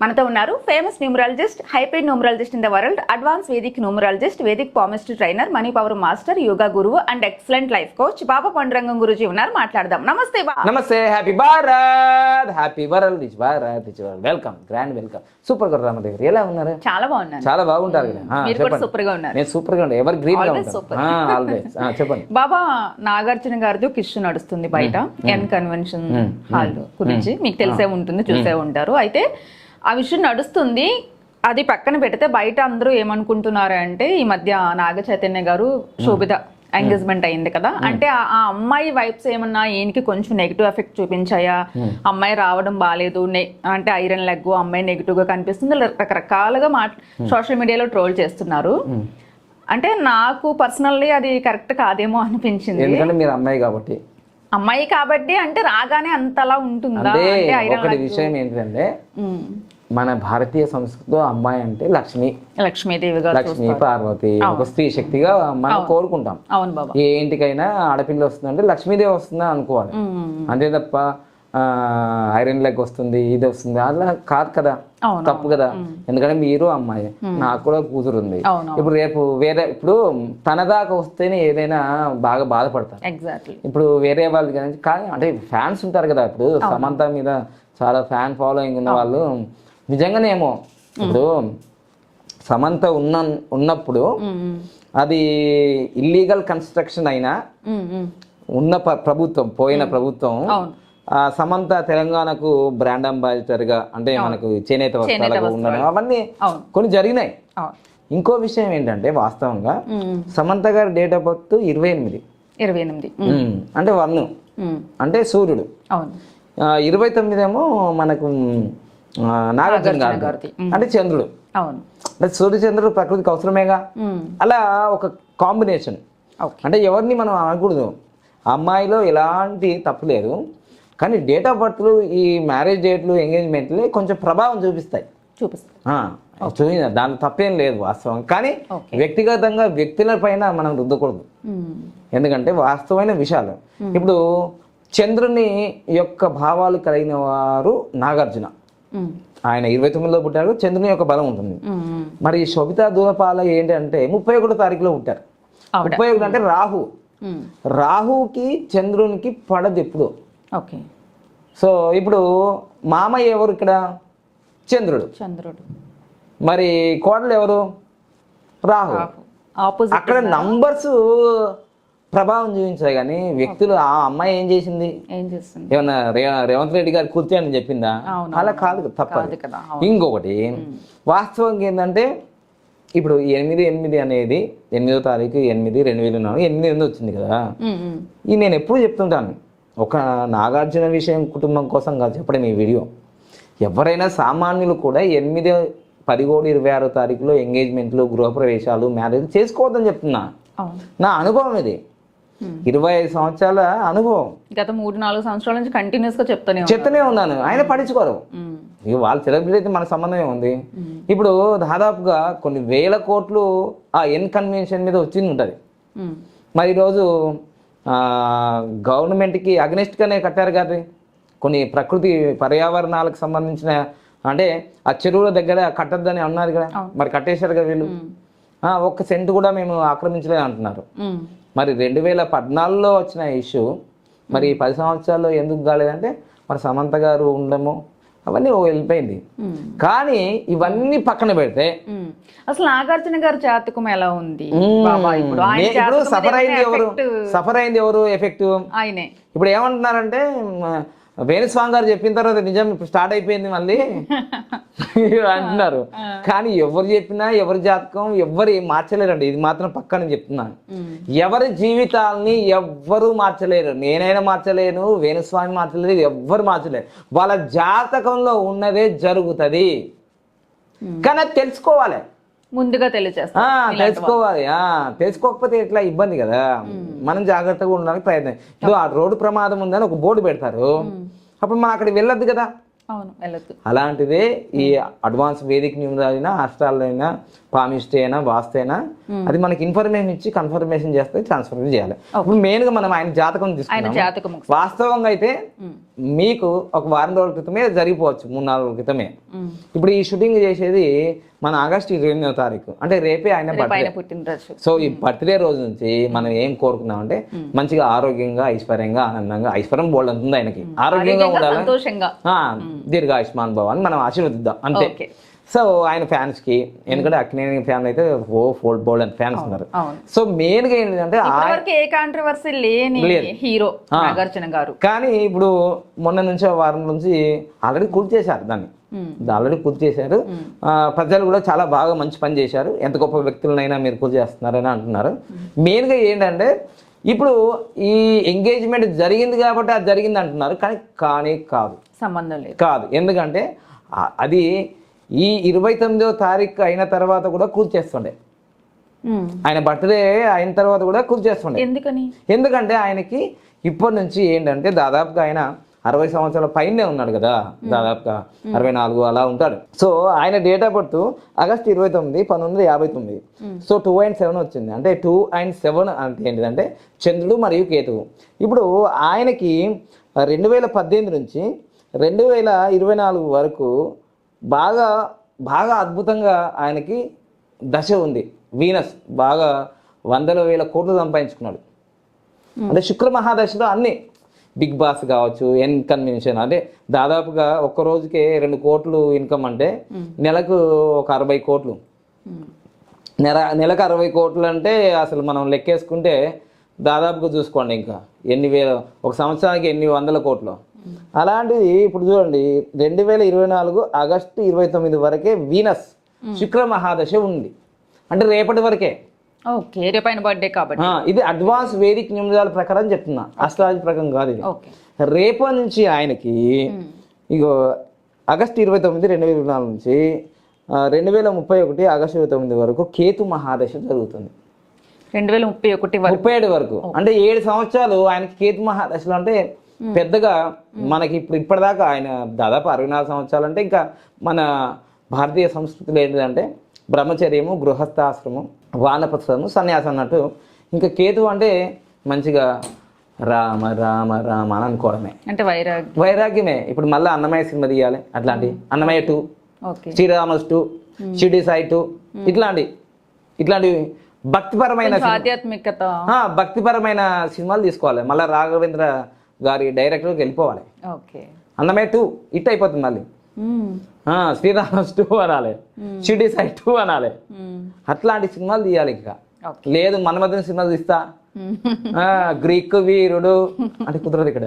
మనతో ఉన్నారు famous numerologist high paid numerologist in the world advance Vedic numerologist Vedic palmistry trainer money power master yoga గురువు and excellent life coach Baba Pandurangam Guruji ఉన్నారు. మాట్లాడదాం. నమస్తే నమస్తే happy Bharat happy world rich Bharat rich world welcome grand welcome సూపర్గా రామ దగ్గర ఎలా ఉన్నారు? చాలా బాగున్నాను. చాలా బాగుంటారు మీరు కూడా సూపర్గా ఉన్నారు. నేను సూపర్గా ఉంటాను ఎవరు గ్రీన్గా ఉంటాను చెప్పండి. బాబా నాగార్జున గారితో కిష్ నడుస్తుంది బయట. ఎన్ కన్వెన్షన్ హాల్ గురించి. మీకు తెలిసే ఉంటుంది చూసే ఉంటారు. అయితే ఆ విషయం నడుస్తుంది. అది పక్కన పెడితే బయట అందరూ ఏమనుకుంటున్నారు అంటే ఈ మధ్య నాగ చైతన్య గారు శోభిత ఎంగేజ్మెంట్ అయింది కదా. అంటే ఆ అమ్మాయి వైబ్స్ ఏమన్నా ఈయనకి కొంచెం నెగిటివ్ ఎఫెక్ట్ చూపించాయా? అమ్మాయి రావడం బాగాలేదు అంటే ఐరన్ లెగ్ అమ్మాయి నెగిటివ్గా కనిపిస్తుంది. రకరకాలుగా మా సోషల్ మీడియాలో ట్రోల్ చేస్తున్నారు. అంటే నాకు పర్సనల్లీ అది కరెక్ట్ కాదేమో అనిపించింది. ఎందుకంటే మీరు అమ్మాయి కాబట్టి. అమ్మాయి కాబట్టి అంటే రాగానే అంతలా ఉంటుందా? అంటే ఒకటి విషయం ఏంటంటే. మన భారతీయ సంస్కృతిలో అమ్మాయి అంటే లక్ష్మి. లక్ష్మీదేవి లక్ష్మి పార్వతి ఒక స్త్రీ శక్తిగా మనం కోరుకుంటాం. అవును బాబా. ఏ ఇంటికైనా ఆడపిల్ల వస్తుందంటే లక్ష్మీదేవి వస్తుందా అనుకోవాలి. అంతే తప్ప ఐరన్ లెగ్ వస్తుంది ఇది వస్తుంది. అలా కాదు కదా. తప్పు కదా. ఎందుకంటే మీరు అమ్మాయి. నాకు కూడా కూతురు ఉంది ఇప్పుడు రేపు వేరే ఇప్పుడు తన దాకా వస్తేనే ఏదైనా బాగా బాధపడతారు. ఇప్పుడు వేరే వాళ్ళు కానీ అంటే ఫ్యాన్స్ ఉంటారు కదా. ఇప్పుడు సమంత మీద చాలా ఫ్యాన్ ఫాలోయింగ్ ఉన్న వాళ్ళు నిజంగానేమో ఇప్పుడు సమంత ఉన్న ఉన్నప్పుడు అది ఇల్లీగల్ కన్స్ట్రక్షన్ అయినా ఉన్న ప్రభుత్వం పోయిన ప్రభుత్వం సమంత తెలంగాణకు బ్రాండ్ అంబాసిడర్గా అంటే మనకు చేనేత వస్త్రాలకు ఉండడం అవన్నీ అవును. కొన్ని జరిగినాయి. ఇంకో విషయం ఏంటంటే వాస్తవంగా. సమంత గారి డేట్ ఆఫ్ బర్త్ ఇరవై ఎనిమిది. ఇరవై ఎనిమిది. అంటే వన్. అంటే సూర్యుడు. ఇరవై తొమ్మిది ఏమో మనకు నాగార్జున గారు. అంటే చంద్రుడు. అంటే సూర్య చంద్రుడు ప్రకృతికి అవసరమేగా. అలా ఒక కాంబినేషన్ అంటే ఎవరిని మనం అనకూడదు. అమ్మాయిలో ఎలాంటి తప్పు లేదు. కానీ డేట్ ఆఫ్ బర్త్లు ఈ మ్యారేజ్ డేట్లు ఎంగేజ్మెంట్లు కొంచెం ప్రభావం చూపిస్తాయి. చూపిస్తా ఆ, చూపించ దాంట్లో తప్పేం లేదు వాస్తవం. కానీ. వ్యక్తిగతంగా వ్యక్తుల పైన మనం రుద్దకూడదు. ఉమ్. ఎందుకంటే వాస్తవమైన విషయాలు. ఇప్పుడు చంద్రుని యొక్క భావాలు కలిగిన వారు నాగార్జున. ఉమ్. ఆయన ఇరవై తొమ్మిదిలో పుట్టారు చంద్రుని యొక్క బలం ఉంటుంది. మరి శోభితా దూలపాల ఏంటి అంటే ముప్పై ఒకటో తారీఖులో పుట్టారు. ముప్పై ఒకటి అంటే రాహు. రాహుకి చంద్రునికి పడదు ఎప్పుడు. ఓకే. సో ఇప్పుడు మామయ్య ఎవరు ఇక్కడ? చంద్రుడు. చంద్రుడు. మరి కోడలు ఎవరు? రాహు. ఆపోజిట్ అక్కడ నంబర్స్ ప్రభావం చూపించాయి కానీ వ్యక్తులు ఆ అమ్మాయి ఏం చేసింది? ఏం చేస్తుంది? ఏమన్నా రేవంత్ రెడ్డి గారు కుర్తి అని చెప్పిందా? అలా కాదు తప్పదు. కదా ఇంకొకటి వాస్తవంగా ఏంటంటే ఇప్పుడు ఎనిమిది ఎనిమిది అనేది ఎనిమిదో తారీఖు ఎనిమిది రెండు వేల నాలుగు ఎనిమిది ఎనిమిది వచ్చింది కదా. ఇది నేను ఎప్పుడు చెప్తుంటాను ఒక నాగార్జున విషయం కుటుంబం కోసం కాదు చెప్పడం ఈ వీడియో. ఎవరైనా సామాన్యులు కూడా ఎనిమిది పదిహేడు ఇరవై ఆరో తారీఖులో ఎంగేజ్మెంట్లు గృహప్రవేశాలు మ్యారేజ్ చేసుకోవద్దని చెప్తున్నా. నా అనుభవం ఇది. ఇరవై ఐదు సంవత్సరాల అనుభవం. గత మూడు నాలుగు సంవత్సరాల నుంచి కంటిన్యూస్గా చెప్తానే. చెప్తూనే ఉన్నాను. ఆయన పట్టించుకోరు. ఉమ్. ఇక వాళ్ళ సెలబ్రిటీ అయితే మన సంబంధమే ఉంది. ఇప్పుడు దాదాపుగా కొన్ని వేల కోట్లు ఆ ఎన్ కన్వెన్షన్ మీద వచ్చింది ఉంటుంది. మరి ఈరోజు గవర్నమెంట్కి అగ్నెస్ట్గానే కట్టారు కదా కొన్ని ప్రకృతి పర్యావరణాలకు సంబంధించిన అంటే ఆ చెరువుల దగ్గర కట్టద్దని అన్నారు కదా. మరి కట్టేశారు కదా వీళ్ళు. ఒక్క సెంట్ కూడా మేము ఆక్రమించలేదు అంటున్నారు. మరి రెండు వేల పద్నాలుగులో వచ్చిన ఇష్యూ మరి పది సంవత్సరాల్లో ఎందుకు కాలేదంటే మరి సమంత గారు ఉండము అవన్నీ వెళ్ళిపోయింది. కానీ ఇవన్నీ పక్కన పెడితే. అసలు నాగార్జున గారి జాతకం ఎలా ఉంది? ఇప్పుడు సఫర్ అయింది ఎవరు? సఫర్ అయింది ఎవరు? ఎఫెక్ట్? ఆయనే. ఇప్పుడు ఏమంటున్నారంటే వేణుస్వామి గారు చెప్పిన తర్వాత నిజం స్టార్ట్ అయిపోయింది మళ్ళీ. అంటున్నారు. కానీ ఎవరు చెప్పినా ఎవరి జాతకం ఎవరు మార్చలేరండి. ఇది మాత్రం పక్కన చెప్తున్నాను. ఎవరి జీవితాల్ని ఎవ్వరు మార్చలేరు. నేనైనా మార్చలేను వేణుస్వామి మార్చలేరు ఎవ్వరు మార్చలేరు. వాళ్ళ జాతకంలో ఉన్నదే జరుగుతుంది. కానీ తెలుసుకోవాలి. ముందుగా తెలియజేస్తా తెలుసుకోవాలి. తెలుసుకోకపోతే ఎట్లా? ఇబ్బంది కదా. మనం జాగ్రత్తగా ఉండడానికి ప్రయత్నం. ఇప్పుడు ఆ రోడ్డు ప్రమాదం ఉందని ఒక బోర్డు పెడతారు. అప్పుడు మనం అక్కడికి వెళ్ళొద్దు కదా. అవును వెళ్ళొద్దు. అలాంటిదే ఈ అడ్వాన్స్ వేదిక హాస్టల్ అయినా పామిస్టే అయినా వాస్తు అయినా అది మనకి ఇన్ఫర్మేషన్ ఇచ్చి కన్ఫర్మేషన్ చేస్తే ట్రాన్స్ఫర్ చేయాలి. ఇప్పుడు మెయిన్గా మనం ఆయన జాతకం తీసుకున్నాం. వాస్తవంగా అయితే మీకు ఒక వారం రోజుల క్రితమే జరిగిపోవచ్చు మూడు నాలుగు రోజుల క్రితమే. ఇప్పుడు ఈ షూటింగ్ చేసేది మన ఆగస్టు ఇరవై ఎనిమిదో తారీఖు. అంటే రేపే ఆయన బర్త్డే సో ఈ బర్త్డే రోజు నుంచి మనం ఏం కోరుకున్నాం అంటే మంచిగా ఆరోగ్యంగా ఐశ్వర్యంగా ఆనందంగా ఐశ్వర్యం బోల్డ్ అంతుంది ఆయనకి. ఆరోగ్యంగా ఉండాలి? దీర్ఘ ఆయుష్మాన్ భవ అని మనం ఆశీర్వదిద్దాం. అంతే. సో ఆయన ఫ్యాన్స్కి ఎందుకంటే అక్కినేని ఫ్యాన్ అయితే ఓ ఫోల్డ్ బోల్డ్ అని ఫ్యాన్స్ ఉన్నారు. సో మెయిన్గా ఏంటంటే ఏ కాంట్రవర్సీ లేని. హీరో నాగార్జున గారు. కానీ ఇప్పుడు మొన్న నుంచి వారం నుంచి ఆల్రెడీ పూర్తి చేశారు దాన్ని. ఆల్రెడీ పూర్తి చేశారు. ప్రజలు కూడా చాలా బాగా మంచి పని చేశారు. ఎంత గొప్ప వ్యక్తులనైనా మీరు పూజ చేస్తున్నారని అంటున్నారు. మెయిన్గా ఏంటంటే ఇప్పుడు ఈ ఎంగేజ్మెంట్ జరిగింది కాబట్టి అది జరిగింది అంటున్నారు కానీ కానీ కాదు. సంబంధం లేదు. కాదు. ఎందుకంటే అది ఈ ఇరవై తొమ్మిదో తారీఖు అయిన తర్వాత కూడా కూర్చి చేస్తుండే. మ్మ్. ఆయన బర్త్డే అయిన తర్వాత కూడా కూర్చి చేస్తుండే. ఎందుకని? ఎందుకంటే ఆయనకి ఇప్పటి నుంచి ఏంటంటే దాదాపుగా ఆయన అరవై సంవత్సరాల పైనే ఉన్నాడు కదా. దాదాపుగా అరవై నాలుగు అలా ఉంటాడు. సో ఆయన డేట్ ఆఫ్ బర్త్ ఆగస్ట్ ఇరవై తొమ్మిది పంతొమ్మిది వందల యాభై తొమ్మిది. సో టూ అండ్ సెవెన్ వచ్చింది. అంటే టూ అండ్ సెవెన్ అంటే ఏంటిదంటే చంద్రుడు మరియు కేతువు. ఇప్పుడు ఆయనకి రెండు వేల పద్దెనిమిది నుంచి రెండు వేల ఇరవై నాలుగు వరకు బాగా బాగా అద్భుతంగా ఆయనకి దశ ఉంది. వీనస్ బాగా వందల వేల కోట్లు సంపాదించుకున్నాడు. అంటే శుక్ర మహాదశలో అన్ని బిగ్ బాస్ కావచ్చు ఎన్ కన్వెన్షన్ అంటే దాదాపుగా ఒక్క రోజుకే రెండు కోట్లు ఇన్కమ్ అంటే నెలకు ఒక అరవై కోట్లు. నెల నెలకు అరవై కోట్లు అంటే అసలు మనం లెక్కేసుకుంటే దాదాపుగా చూసుకోండి ఇంకా. ఎన్ని వేల ఒక సంవత్సరానికి ఎన్ని వందల కోట్లు? అలాంటిది ఇప్పుడు చూడండి రెండు వేల ఇరవై నాలుగు ఆగస్టు ఇరవై తొమ్మిది వరకే వీనస్ శుక్ర మహాదశ ఉంది. అంటే రేపటి వరకే. ఓకే రేపు ఆయన బర్త్డే కాబట్టి. ఇది అడ్వాన్స్ వేదిక్ నిమిషాల ప్రకారం చెప్తున్నా. అస్ట్రాలజీ ప్రకారం కాదు ఇది. రేపటి నుంచి ఆయనకి ఇగో ఆగస్ట్ ఇరవై తొమ్మిది రెండు వేల ఇరవై నాలుగు నుంచి రెండు వేల ముప్పై ఒకటి ఆగస్టు ఇరవై తొమ్మిది వరకు కేతు మహాదశ జరుగుతుంది. రెండు వేల ముప్పై ఒకటి ముప్పై ఏడు వరకు. అంటే ఏడు సంవత్సరాలు ఆయనకి కేతు మహాదశలు అంటే పెద్దగా మనకి ఇప్పుడు ఇప్పటిదాకా ఆయన దాదాపు అరవై నాలుగు సంవత్సరాలు అంటే ఇంకా మన భారతీయ సంస్కృతిలో ఏంటిదంటే బ్రహ్మచర్యము గృహస్థాశ్రమం వానప్రస్థము సన్యాసం అన్నట్టు. ఇంకా కేతు అంటే మంచిగా రామ రామ రామ అని అనుకోవడమే. అంటే వైరాగ్ వైరాగ్యమే. ఇప్పుడు మళ్ళీ అన్నమయ్య సినిమా తీయాలి. అట్లాంటి అన్నమయ్య టూ శ్రీరామస్ టూ షిడి సాయి టూ ఇట్లాంటి ఇట్లాంటి భక్తిపరమైన ఆధ్యాత్మికత. భక్తిపరమైన సినిమాలు తీసుకోవాలి. మళ్ళీ రాఘవేంద్ర గారి డైరెక్టర్కి వెళ్ళిపోవాలి. ఓకే. అన్నమయ్య టూ హిట్ అయిపోతుంది మళ్ళీ. శ్రీరామస్ టూ అనాలి. షిడి సాయి టూ అనాలి. అట్లాంటి సినిమాలు తీయాలి ఇంకా. లేదు మన్మధుని సినిమాలు తీస్తా. గ్రీక్ వీరుడు. అంటే కుదరదు ఇక్కడ.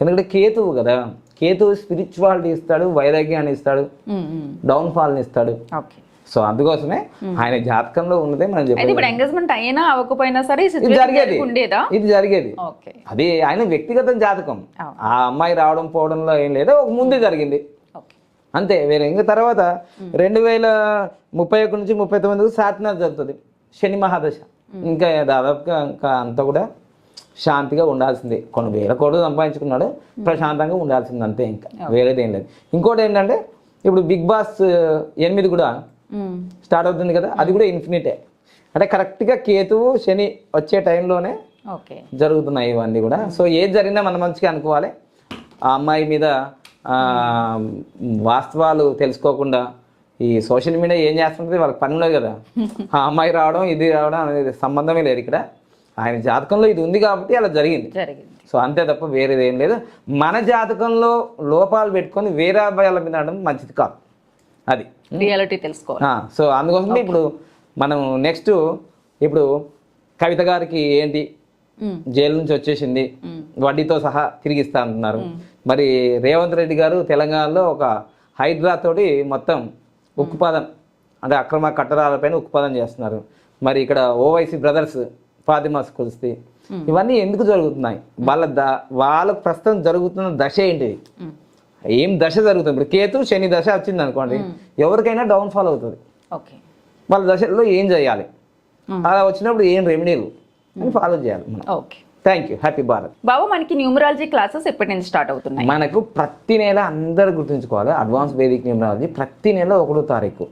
ఎందుకంటే కేతువు కదా. కేతువు స్పిరిచువాలిటీ ఇస్తాడు వైరాగ్యాన్ని ఇస్తాడు మ్మ్. మ్మ్. డౌన్ ఫాల్ని ఇస్తాడు సో అందుకోసమే ఆయన జాతకంలో ఉన్నదే మనం ఇప్పుడు ఎంగేజ్మెంట్ అయినా అవ్వకపోయినా సరే జరిగేది. ఇది జరిగేది. అది ఆయన వ్యక్తిగత జాతకం. ఆ. అమ్మాయి రావడం పోవడంలో ఏం లేదు. ఒక ముందే జరిగింది. అంతే వేరే ఇంకా తర్వాత రెండు వేల ముప్పై ఒకటి నుంచి ముప్పై తొమ్మిది సాత్నాథ్ జరుగుతుంది. శని మహాదశ. ఇంకా దాదాపుగా ఇంకా అంతా కూడా శాంతిగా ఉండాల్సిందే. కొన్ని వేల కోట్లు సంపాదించుకున్నాడు. ప్రశాంతంగా ఉండాల్సింది అంతే ఇంకా. వేరేది ఏం లేదు. ఇంకోటి ఏంటంటే ఇప్పుడు బిగ్ బాస్ ఎనిమిది కూడా. స్టార్ట్ అవుతుంది కదా అది కూడా ఇన్ఫినిటే. అంటే కరెక్ట్గా కేతువు శని వచ్చే టైంలోనే జరుగుతున్నాయి ఇవన్నీ కూడా. సో ఏది జరిగినా మనం మంచిగా అనుకోవాలి. ఆ అమ్మాయి మీద వాస్తవాలు తెలుసుకోకుండా ఈ సోషల్ మీడియా ఏం చేస్తుంటుంది వాళ్ళకి పని ఉండదు కదా. ఆ అమ్మాయి రావడం ఇది రావడం అనేది సంబంధమే లేదు ఇక్కడ. ఆయన జాతకంలో ఇది ఉంది కాబట్టి అలా జరిగింది. జరిగింది. సో అంతే తప్ప వేరేది ఏం లేదు. మన జాతకంలో లోపాలు పెట్టుకొని వేరే అబ్బాయిల మీద అనడం మంచిది కాదు. అది. రియాలిటీ తెలుసుకోవాలి. సో అందుకోసమే ఇప్పుడు మనం నెక్స్ట్ ఇప్పుడు కవిత గారికి ఏంటి? మ్మ్. జైలు నుంచి వచ్చేసింది. వడ్డీతో సహా తిరిగి ఇస్తా అంటున్నారు మరి రేవంత్ రెడ్డి గారు తెలంగాణలో ఒక హైడ్రా తోటి మొత్తం ఉక్కుపాదం అంటే అక్రమ కట్టడాలపైన ఉక్కుపాదం చేస్తున్నారు. మరి ఇక్కడ ఓవైసీ బ్రదర్స్ ఫాతిమాస్ కురిస్తే ఇవన్నీ ఎందుకు జరుగుతున్నాయి? వాళ్ళ ద వాళ్ళకు ప్రస్తుతం జరుగుతున్న దశ ఏంటిది. ఏం దశ జరుగుతుంది? ఇప్పుడు కేతు శని దశ వచ్చింది అనుకోండి ఎవరికైనా డౌన్ ఫాల్ అవుతుంది. ఓకే. వాళ్ళ దశలో ఏం చేయాలి. అలా వచ్చినప్పుడు ఏం రెమెడీలు అని ఫాలో చేయాలి okay. Thank you happy Bharat Babu మనకి న్యూమరాలజీ క్లాసెస్ ఎప్పటి నుంచి స్టార్ట్ అవుతున్నాయి? మనకు ప్రతి నెల అందరు గుర్తుంచుకోవాలి అడ్వాన్స్ వేదిక్ న్యూమరాలజీ ప్రతి నెల ఒకటో తారీఖు.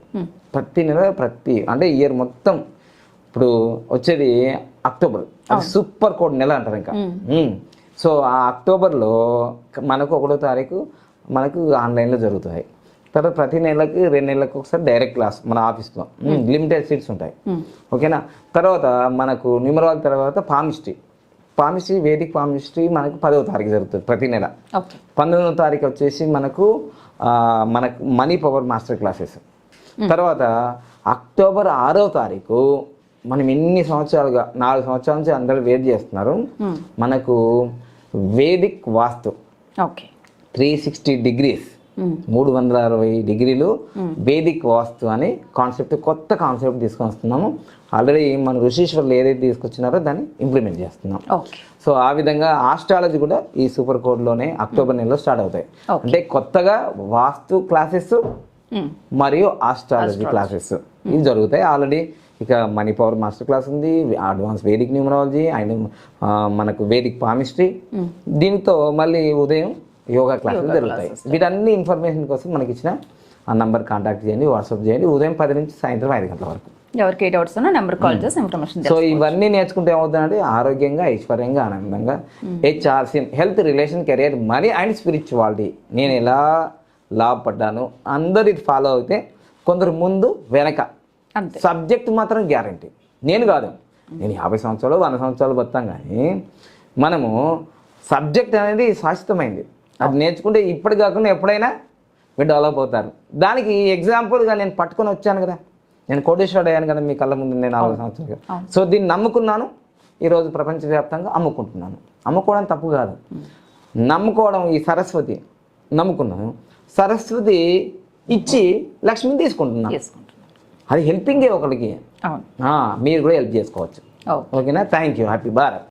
ప్రతి నెల ప్రతి అంటే ఇయర్ మొత్తం. ఇప్పుడు వచ్చేది అక్టోబర్. అది సూపర్ కోడ్ నెల అంటారు ఇంకా. సో ఆ అక్టోబర్లో మనకు ఒకటో తారీఖు మనకు ఆన్లైన్లో జరుగుతాయి. తర్వాత ప్రతి నెలకి రెండు నెలలకు ఒకసారి డైరెక్ట్ క్లాస్ మన ఆఫీస్లో లిమిటెడ్ సీట్స్ ఉంటాయి. ఓకేనా తర్వాత మనకు న్యూమరాలజీ తర్వాత పామిస్ట్రీ పామిస్ట్రీ వేదిక్ పామిస్ట్రీ మనకు పదవ తారీఖు జరుగుతుంది ప్రతి నెల. పంతొమ్మిదవ తారీఖు వచ్చేసి మనకు మనకు మనీ పవర్ మాస్టర్ క్లాసెస్ తర్వాత అక్టోబర్ ఆరవ తారీఖు మనం ఎన్ని సంవత్సరాలుగా నాలుగు సంవత్సరాల నుంచి అందరూ వేది చేస్తున్నారు. మనకు Vedic vastu. Okay three sixty degrees మూడు వందల అరవై డిగ్రీలు వేదిక్ వాస్తు అని కాన్సెప్ట్ కొత్త కాన్సెప్ట్ తీసుకొని వస్తున్నాము ఆల్రెడీ మన ఋషీశ్వర్లు ఏదైతే తీసుకొచ్చినారో దాన్ని ఇంప్లిమెంట్ చేస్తున్నాం. సో ఆ విధంగా ఆస్ట్రాలజీ కూడా ఈ సూపర్ కోడ్లోనే అక్టోబర్ నెలలో స్టార్ట్ అవుతాయి. అంటే కొత్తగా వాస్తు క్లాసెస్ మరియు ఆస్ట్రాలజీ క్లాసెస్ ఇవి జరుగుతాయి. ఆల్రెడీ ఇక మనీ పవర్ మాస్టర్ క్లాస్ ఉంది అడ్వాన్స్ వేదిక్ న్యూమరాలజీ అండ్ మనకు వేదిక్ పామిస్ట్రీ దీంతో మళ్ళీ ఉదయం యోగా క్లాసెస్ జరుగుతాయి. వీటన్ని ఇన్ఫర్మేషన్ కోసం మనకి ఇచ్చిన ఆ నంబర్ కాంటాక్ట్ చేయండి వాట్సాప్ చేయండి. ఉదయం పది నుంచి సాయంత్రం ఐదు గంటల వరకు. ఎవరికి ఏ డౌట్స్ ఉన్నా నెంబర్ కాల్ చేసి ఇన్ఫర్మేషన్ సో ఇవన్నీ నేర్చుకుంటే ఏమవుతుందంటే ఆరోగ్యంగా ఐశ్వర్యంగా ఆనందంగా HRC health relation career money and spirituality. నేను ఎలా లాభపడ్డాను అందరు ఇది ఫాలో అయితే కొందరు ముందు వెనక. సబ్జెక్ట్ మాత్రం గ్యారంటీ. నేను కాదు. నేను యాభై సంవత్సరాలు వంద సంవత్సరాలు బతాం కానీ మనము సబ్జెక్ట్ అనేది శాశ్వతమైంది. అది నేర్చుకుంటే ఇప్పటి కాకుండా ఎప్పుడైనా మీరు డెవలప్ అవుతారు. దానికి ఎగ్జాంపుల్గా నేను పట్టుకొని వచ్చాను కదా. నేను కోటేశ్వరుడు అయ్యాను కదా మీ కళ్ళ ముందు నేను నాలుగు సంవత్సరాలుగా సో దీన్ని నమ్ముకున్నాను. ఈరోజు ప్రపంచవ్యాప్తంగా అమ్ముకుంటున్నాను. అమ్ముకోవడం తప్పు కాదు. నమ్ముకోవడం ఈ సరస్వతి నమ్ముకున్నాను. సరస్వతి ఇచ్చి లక్ష్మిని తీసుకుంటున్నాను. అది హెల్పింగే ఒకరికి. మీరు కూడా హెల్ప్ చేసుకోవచ్చు. ఓకే. ఓకేనా? Thank you happy Bharat